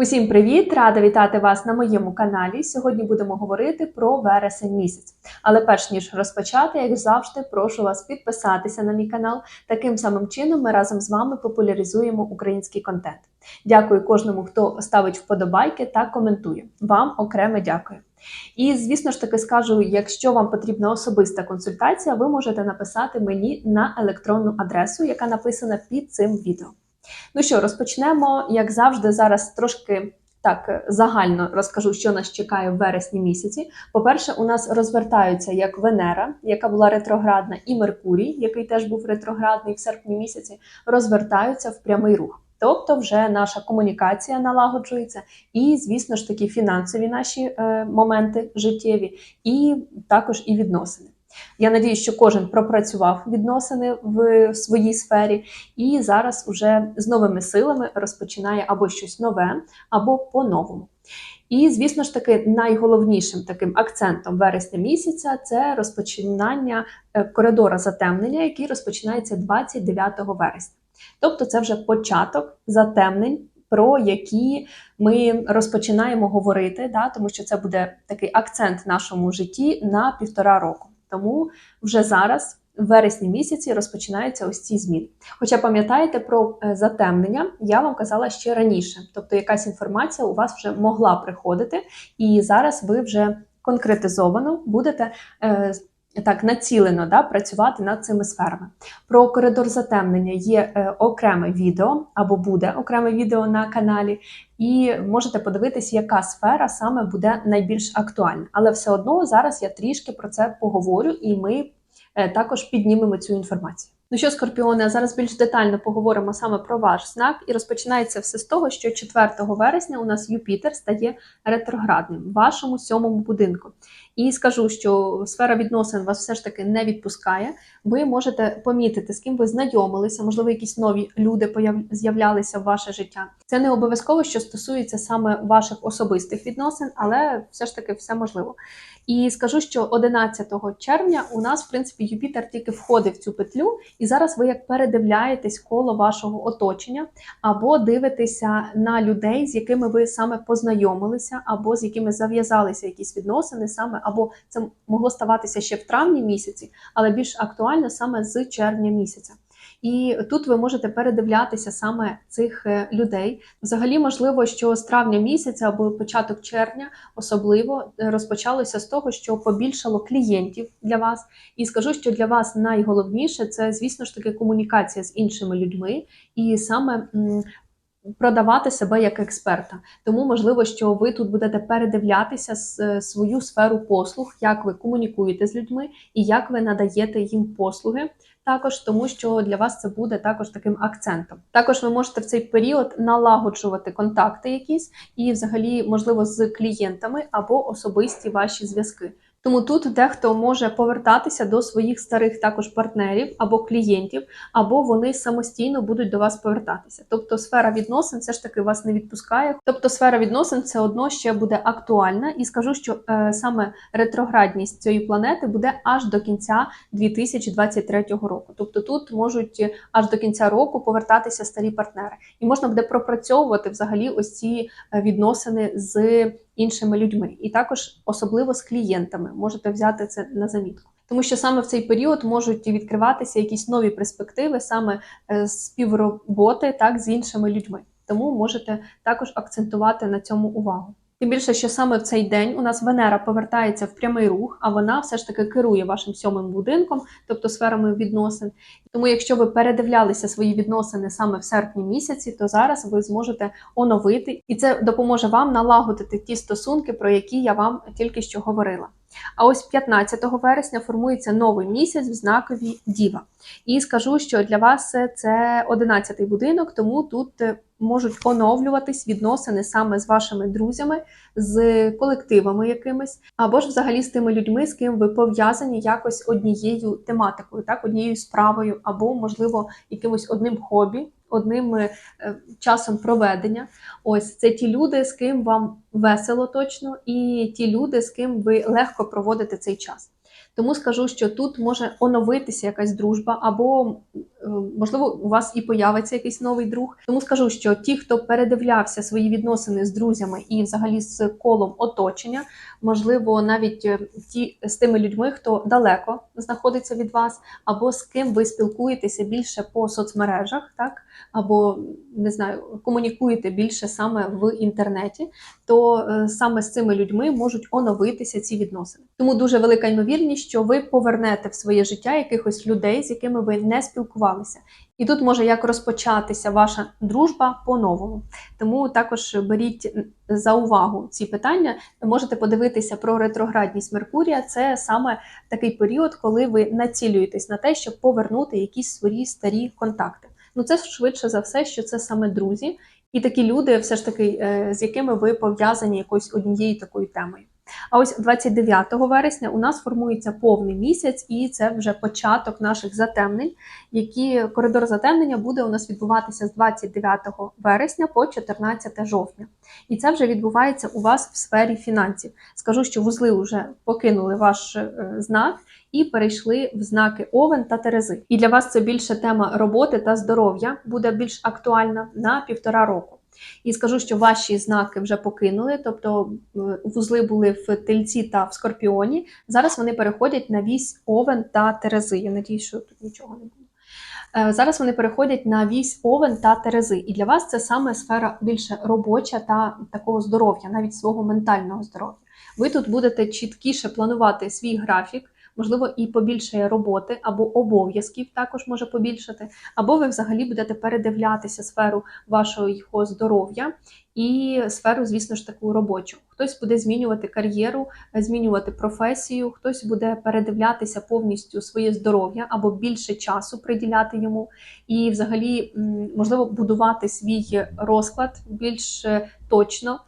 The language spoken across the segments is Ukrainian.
Усім привіт! Рада вітати вас на моєму каналі. Сьогодні будемо говорити про вересень місяць. Але перш ніж розпочати, як завжди, прошу вас підписатися на мій канал. Таким самим чином ми разом з вами популяризуємо український контент. Дякую кожному, хто ставить вподобайки та коментує. Вам окреме дякую. І звісно ж таки скажу, якщо вам потрібна особиста консультація, ви можете написати мені на електронну адресу, яка написана під цим відео. Ну що, розпочнемо, як завжди, зараз трошки так загально розкажу, що нас чекає в вересні місяці. По-перше, у нас розвертаються як Венера, яка була ретроградна, і Меркурій, який теж був ретроградний в серпні місяці, розвертаються в прямий рух. Тобто, вже наша комунікація налагоджується, і, звісно ж таки, фінансові наші е, моменти життєві, і також і відносини. Я надію, що кожен пропрацював відносини в своїй сфері, і зараз уже з новими силами розпочинає або щось нове, або по-новому. І, звісно ж таки, найголовнішим таким акцентом вересня місяця це розпочинання е, коридора затемнення, який розпочинається 29 вересня. Тобто, це вже початок затемнень. Про які ми розпочинаємо говорити, да, тому що це буде такий акцент в нашому житті на півтора року. Тому вже зараз, в вересні місяці, розпочинаються ось ці зміни. Хоча пам'ятаєте про е, затемнення, я вам казала ще раніше, тобто якась інформація у вас вже могла приходити, і зараз ви вже конкретизовано будете. Так, націлено да, працювати над цими сферами. Про коридор затемнення є е, окреме відео або буде окреме відео на каналі, і можете подивитись, яка сфера саме буде найбільш актуальна. Але все одно зараз я трішки про це поговорю, і ми е, також піднімемо цю інформацію. Ну що, Скорпіони, а зараз більш детально поговоримо саме про ваш знак, і розпочинається все з того, що 4 вересня у нас Юпітер стає ретроградним в вашому сьомому будинку. І скажу, що сфера відносин вас все ж таки не відпускає. Ви можете помітити, з ким ви знайомилися, можливо, якісь нові люди з'являлися в ваше життя. Це не обов'язково, що стосується саме ваших особистих відносин, але все ж таки все можливо. І скажу, що 11 червня у нас, в принципі, Юпітер тільки входить в цю петлю, і зараз ви як передивляєтесь коло вашого оточення, або дивитеся на людей, з якими ви саме познайомилися, або з якими зав'язалися якісь відносини, саме або це могло ставатися ще в травні місяці, але більш актуально саме з червня місяця. І тут ви можете передивлятися саме цих е, людей. Взагалі, можливо, що з травня місяця або початок червня особливо е, розпочалося з того, що побільшало клієнтів для вас. І скажу, що для вас найголовніше це, звісно ж таки, комунікація з іншими людьми і саме. Продавати себе як експерта, тому можливо, що ви тут будете передивлятися е, свою сферу послуг, як ви комунікуєте з людьми і як ви надаєте їм послуги. Також тому, що для вас це буде також таким акцентом. Також ви можете в цей період налагоджувати контакти якісь і, взагалі, можливо, з клієнтами або особисті ваші зв'язки. Тому тут дехто може повертатися до своїх старих також партнерів або клієнтів, або вони самостійно будуть до вас повертатися. Тобто сфера відносин все ж таки вас не відпускає. Тобто сфера відносин все одно ще буде актуальна, і скажу, що е, саме ретроградність цієї планети буде аж до кінця 2023 року. Тобто тут можуть аж до кінця року повертатися старі партнери, і можна буде пропрацьовувати взагалі ось ці е, відносини з іншими людьми, і також особливо з клієнтами можете взяти це на замітку. Тому що саме в цей період можуть відкриватися якісь нові перспективи, саме е, співроботи так з іншими людьми. Тому можете також акцентувати на цьому увагу. Тим більше, що саме в цей день у нас Венера повертається в прямий рух, а вона все ж таки керує вашим сьомим будинком, тобто сферами відносин. Тому, якщо ви передивлялися свої відносини саме в серпні місяці, то зараз ви зможете оновити, і це допоможе вам налагодити ті стосунки, про які я вам тільки що говорила. А ось 15 вересня формується новий місяць в знакові Діва. І скажу, що для вас це 11-й будинок, тому тут е, можуть оновлюватись відносини саме з вашими друзями, з колективами якимись, або ж взагалі з тими людьми, з ким ви пов'язані якось однією тематикою, так, однією справою, або, можливо, якимось одним хобі. Одним е, часом проведення. Ось це ті люди, з ким вам весело точно, і ті люди, з ким ви легко проводите цей час. Тому скажу, що тут може оновитися якась дружба, або е, можливо у вас і появиться якийсь новий друг. Тому скажу, що ті, хто передивлявся свої відносини з друзями і взагалі з колом оточення, можливо, навіть е, ті з тими людьми, хто далеко знаходиться від вас, або з ким ви спілкуєтеся більше по соцмережах, так або не знаю, комунікуєте більше саме в інтернеті, то е, саме з цими людьми можуть оновитися ці відносини. Тому дуже велика ймовірність, що ви повернете в своє життя якихось людей, з якими ви не спілкувалися. І тут може як розпочатися ваша дружба по-новому. Тому також беріть за увагу ці питання. Можете подивитися про ретроградність Меркурія. Це саме такий період, коли ви націлюєтесь на те, щоб повернути якісь свої старі контакти. Ну це швидше за все, що це саме друзі, і такі люди, все ж таки, е, з якими ви пов'язані якоюсь однією такою темою. А ось 29 вересня у нас формується повний місяць, і це вже початок наших затемнень, які коридор затемнення буде у нас відбуватися з 29 вересня по 14 жовтня. І це вже відбувається у вас в сфері фінансів. Скажу, що вузли вже покинули ваш е, знак і перейшли в знаки Овен та Терези. І для вас це більше тема роботи та здоров'я буде більш актуальна на півтора року. І скажу, що ваші знаки вже покинули, тобто е, вузли були в тельці та в скорпіоні. Зараз вони переходять на вісь Овен та Терези. Я надію, що тут нічого не було. Е, Зараз вони переходять на вісь Овен та Терези. І для вас це саме сфера більше робоча та такого здоров'я, навіть свого ментального здоров'я. Ви тут будете чіткіше планувати свій графік, можливо, і побільшає роботи або обов'язків також може побільшати, або ви взагалі будете передивлятися сферу вашого здоров'я і сферу, звісно ж, таку робочу. Хтось буде змінювати кар'єру, змінювати професію, хтось буде передивлятися повністю своє здоров'я або більше часу приділяти йому, і взагалі, можливо, будувати свій розклад більш е, точно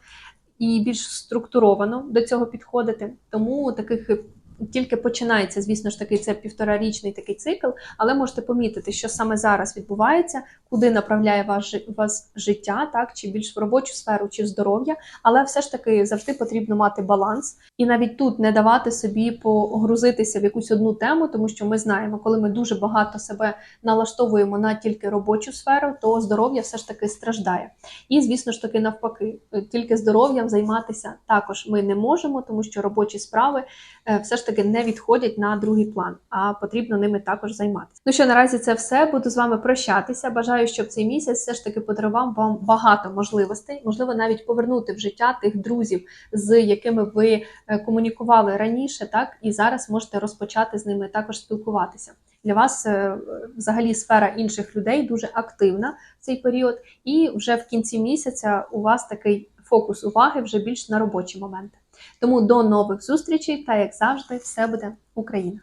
і більш структуровано до цього підходити. Тому таких тільки починається, звісно ж таки, це півторарічний такий цикл, але можете помітити, що саме зараз відбувається, куди направляє вас, вас життя, так чи більш в робочу сферу, чи в здоров'я, але все ж таки завжди потрібно мати баланс і навіть тут не давати собі погрузитися в якусь одну тему, тому що ми знаємо, коли ми дуже багато себе налаштовуємо на тільки робочу сферу, то здоров'я все ж таки страждає. І звісно ж таки, навпаки, е, тільки здоров'ям займатися також ми не можемо, тому що робочі справи е, все ж таки не відходять на другий план, а потрібно ними також займатися. Ну що наразі це все. Буду з вами прощатися. Бажаю, щоб цей місяць все ж таки подарував вам багато можливостей, можливо, навіть повернути в життя тих друзів, з якими ви е, комунікували раніше, так і зараз можете розпочати з ними також спілкуватися. Для вас е, взагалі сфера інших людей дуже активна в цей період, і вже в кінці місяця у вас такий фокус уваги вже більш на робочі моменти. Тому до нових зустрічей та як завжди, все буде Україна!